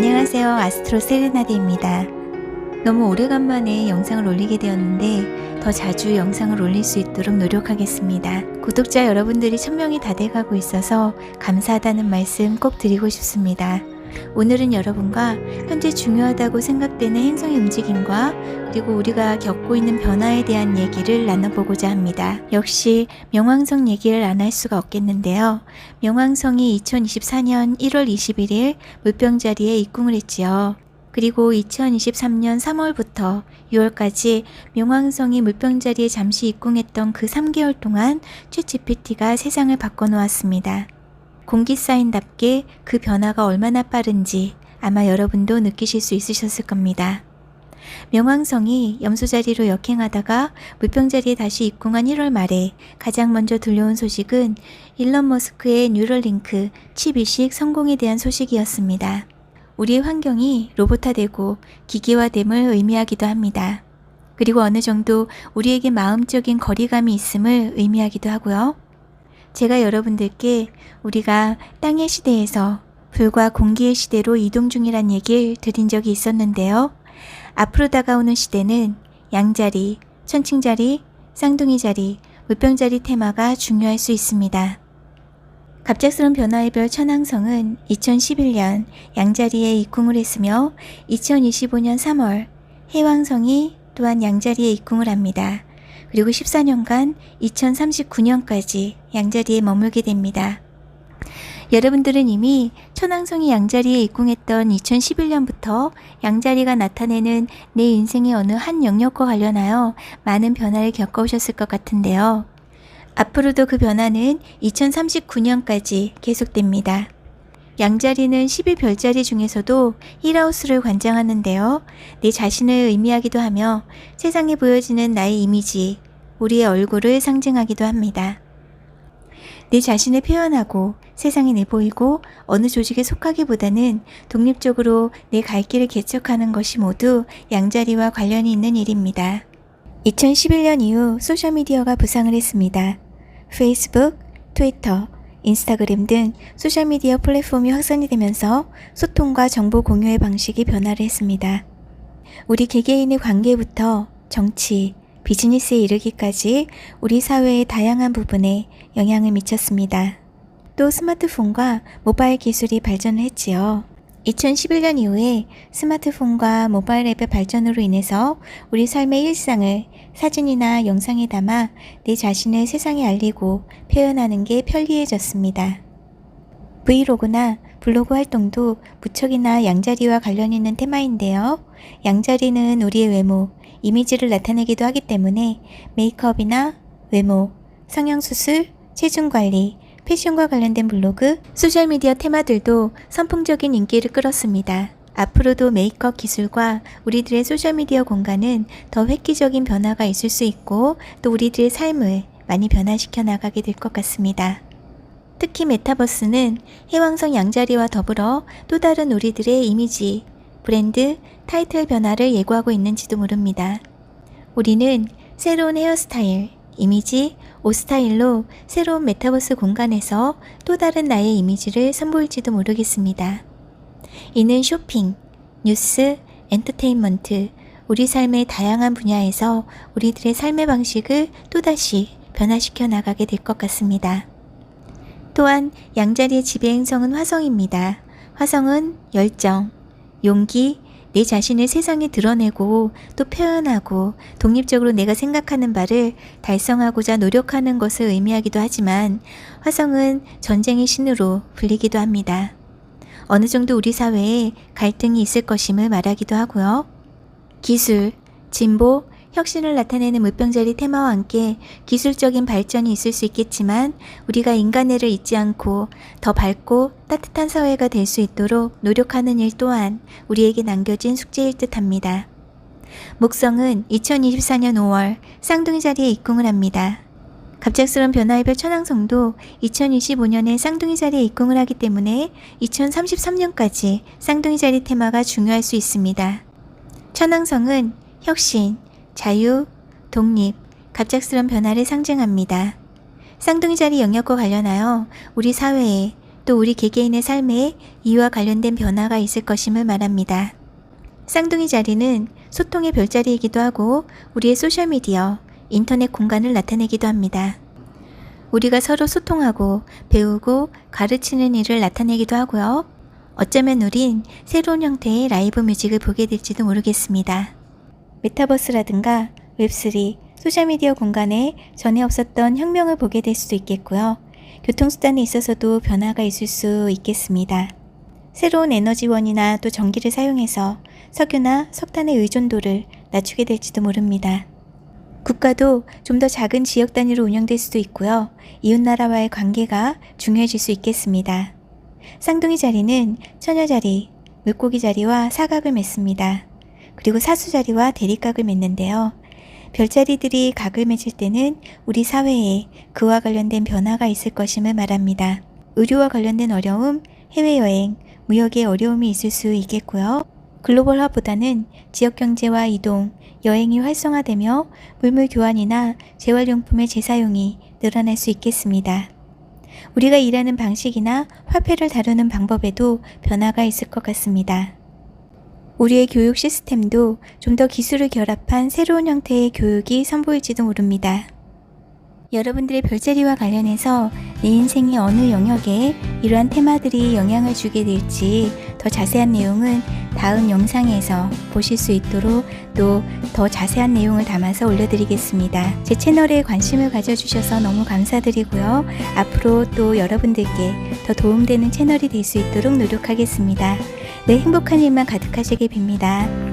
안녕하세요. 아스트로 세레나데입니다. 너무 오래간만에 영상을 올리게 되었는데 더 자주 영상을 올릴 수 있도록 노력하겠습니다. 구독자 여러분들이 1000명이 다 돼가고 있어서 감사하다는 말씀 꼭 드리고 싶습니다. 오늘은 여러분과 현재 중요하다고 생각되는 행성의 움직임과 그리고 우리가 겪고 있는 변화에 대한 얘기를 나눠보고자 합니다. 역시 명왕성 얘기를 안 할 수가 없겠는데요. 명왕성이 2024년 1월 21일 물병자리에 입궁을 했지요. 그리고 2023년 3월부터 6월까지 명왕성이 물병자리에 잠시 입궁했던 그 3개월 동안 최 GPT가 세상을 바꿔놓았습니다. 공기 사인답게 그 변화가 얼마나 빠른지 아마 여러분도 느끼실 수 있으셨을 겁니다. 명왕성이 염소 자리로 역행하다가 물병 자리에 다시 입궁한 1월 말에 가장 먼저 들려온 소식은 일론 머스크의 뉴럴링크 칩 이식 성공에 대한 소식이었습니다. 우리의 환경이 로봇화되고 기계화됨을 의미하기도 합니다. 그리고 어느 정도 우리에게 마음적인 거리감이 있음을 의미하기도 하고요. 제가 여러분들께 우리가 땅의 시대에서 불과 공기의 시대로 이동 중이란 얘기를 드린 적이 있었는데요. 앞으로 다가오는 시대는 양자리, 천칭자리, 쌍둥이 자리, 물병자리 테마가 중요할 수 있습니다. 갑작스런 변화의 별 천왕성은 2011년 양자리에 입궁을 했으며 2025년 3월 해왕성이 또한 양자리에 입궁을 합니다. 그리고 14년간 2039년까지 양자리에 머물게 됩니다. 여러분들은 이미 천왕성이 양자리에 입궁했던 2011년부터 양자리가 나타내는 내 인생의 어느 한 영역과 관련하여 많은 변화를 겪어오셨을 것 같은데요. 앞으로도 그 변화는 2039년까지 계속됩니다. 양자리는 12별자리 중에서도 힐하우스를 관장하는데요. 내 자신을 의미하기도 하며 세상에 보여지는 나의 이미지, 우리의 얼굴을 상징하기도 합니다. 내 자신을 표현하고 세상에 내보이고 어느 조직에 속하기보다는 독립적으로 내 갈 길을 개척하는 것이 모두 양자리와 관련이 있는 일입니다. 2011년 이후 소셜미디어가 부상을 했습니다. 페이스북, 트위터, 인스타그램 등 소셜미디어 플랫폼이 확산이 되면서 소통과 정보 공유의 방식이 변화를 했습니다. 우리 개개인의 관계부터 정치, 비즈니스에 이르기까지 우리 사회의 다양한 부분에 영향을 미쳤습니다. 또 스마트폰과 모바일 기술이 발전을 했지요. 2011년 이후에 스마트폰과 모바일 앱의 발전으로 인해서 우리 삶의 일상을 사진이나 영상에 담아 내 자신을 세상에 알리고 표현하는 게 편리해졌습니다. 브이로그나 블로그 활동도 무척이나 양자리와 관련 있는 테마인데요. 양자리는 우리의 외모, 이미지를 나타내기도 하기 때문에 메이크업이나 외모, 성형수술, 체중관리, 패션과 관련된 블로그, 소셜미디어 테마들도 선풍적인 인기를 끌었습니다. 앞으로도 메이크업 기술과 우리들의 소셜미디어 공간은 더 획기적인 변화가 있을 수 있고 또 우리들의 삶을 많이 변화시켜 나가게 될 것 같습니다. 특히 메타버스는 해왕성 양자리와 더불어 또 다른 우리들의 이미지, 브랜드, 타이틀 변화를 예고하고 있는지도 모릅니다. 우리는 새로운 헤어스타일, 이미지, 옷 스타일로 새로운 메타버스 공간에서 또 다른 나의 이미지를 선보일지도 모르겠습니다. 이는 쇼핑, 뉴스, 엔터테인먼트, 우리 삶의 다양한 분야에서 우리들의 삶의 방식을 또다시 변화시켜 나가게 될 것 같습니다. 또한 양자리의 지배 행성은 화성입니다. 화성은 열정, 용기, 내 자신을 세상에 드러내고 또 표현하고 독립적으로 내가 생각하는 바를 달성하고자 노력하는 것을 의미하기도 하지만 화성은 전쟁의 신으로 불리기도 합니다. 어느 정도 우리 사회에 갈등이 있을 것임을 말하기도 하고요. 기술, 진보, 혁신을 나타내는 물병자리 테마와 함께 기술적인 발전이 있을 수 있겠지만 우리가 인간애를 잊지 않고 더 밝고 따뜻한 사회가 될 수 있도록 노력하는 일 또한 우리에게 남겨진 숙제일 듯 합니다. 목성은 2024년 5월 쌍둥이 자리에 입궁을 합니다. 갑작스런 변화의 별 천왕성도 2025년에 쌍둥이 자리에 입궁을 하기 때문에 2033년까지 쌍둥이 자리 테마가 중요할 수 있습니다. 천왕성은 혁신, 자유, 독립, 갑작스런 변화를 상징합니다. 쌍둥이 자리 영역과 관련하여 우리 사회에 또 우리 개개인의 삶에 이와 관련된 변화가 있을 것임을 말합니다. 쌍둥이 자리는 소통의 별자리이기도 하고 우리의 소셜미디어, 인터넷 공간을 나타내기도 합니다. 우리가 서로 소통하고 배우고 가르치는 일을 나타내기도 하고요. 어쩌면 우린 새로운 형태의 라이브 뮤직을 보게 될지도 모르겠습니다. 메타버스라든가 웹3, 소셜미디어 공간에 전에 없었던 혁명을 보게 될 수도 있겠고요. 교통수단에 있어서도 변화가 있을 수 있겠습니다. 새로운 에너지원이나 또 전기를 사용해서 석유나 석탄의 의존도를 낮추게 될지도 모릅니다. 국가도 좀 더 작은 지역 단위로 운영될 수도 있고요. 이웃나라와의 관계가 중요해질 수 있겠습니다. 쌍둥이 자리는 처녀 자리, 물고기 자리와 사각을 맺습니다. 그리고 사수 자리와 대립각을 맺는데요. 별자리들이 각을 맺을 때는 우리 사회에 그와 관련된 변화가 있을 것임을 말합니다. 의료와 관련된 어려움, 해외여행, 무역의 어려움이 있을 수 있겠고요. 글로벌화보다는 지역 경제와 이동, 여행이 활성화되며 물물 교환이나 재활용품의 재사용이 늘어날 수 있겠습니다. 우리가 일하는 방식이나 화폐를 다루는 방법에도 변화가 있을 것 같습니다. 우리의 교육 시스템도 좀 더 기술을 결합한 새로운 형태의 교육이 선보일지도 모릅니다. 여러분들의 별자리와 관련해서 내 인생의 어느 영역에 이러한 테마들이 영향을 주게 될지 더 자세한 내용은 다음 영상에서 보실 수 있도록 또 더 자세한 내용을 담아서 올려드리겠습니다. 제 채널에 관심을 가져주셔서 너무 감사드리고요. 앞으로 또 여러분들께 더 도움되는 채널이 될 수 있도록 노력하겠습니다. 네, 행복한 일만 가득하시길 빕니다.